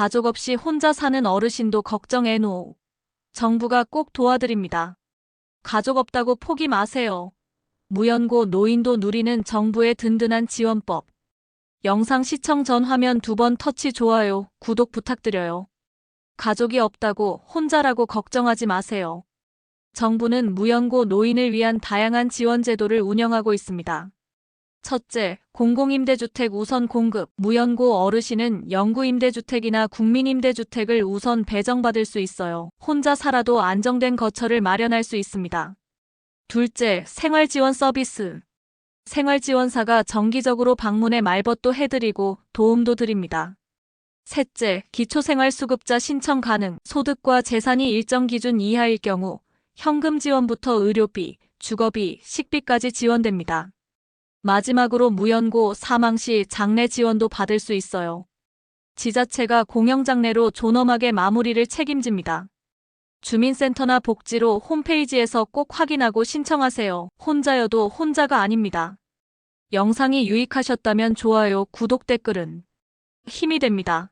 가족 없이 혼자 사는 어르신도 걱정해 노. 정부가 꼭 도와드립니다. 가족 없다고 포기 마세요. 무연고 노인도 누리는 정부의 든든한 지원법. 영상 시청 전 화면 두 번 터치 좋아요, 구독 부탁드려요. 가족이 없다고 혼자라고 걱정하지 마세요. 정부는 무연고 노인을 위한 다양한 지원 제도를 운영하고 있습니다. 첫째, 공공임대주택 우선 공급. 무연고 어르신은 영구임대주택이나 국민임대주택을 우선 배정받을 수 있어요. 혼자 살아도 안정된 거처를 마련할 수 있습니다. 둘째, 생활지원 서비스. 생활지원사가 정기적으로 방문해 말벗도 해드리고 도움도 드립니다. 셋째, 기초생활수급자 신청 가능. 소득과 재산이 일정 기준 이하일 경우 현금 지원부터 의료비, 주거비, 식비까지 지원됩니다. 마지막으로 무연고 사망 시 장례 지원도 받을 수 있어요. 지자체가 공영장례로 존엄하게 마무리를 책임집니다. 주민센터나 복지로 홈페이지에서 꼭 확인하고 신청하세요. 혼자여도 혼자가 아닙니다. 영상이 유익하셨다면 좋아요, 구독, 댓글은 힘이 됩니다.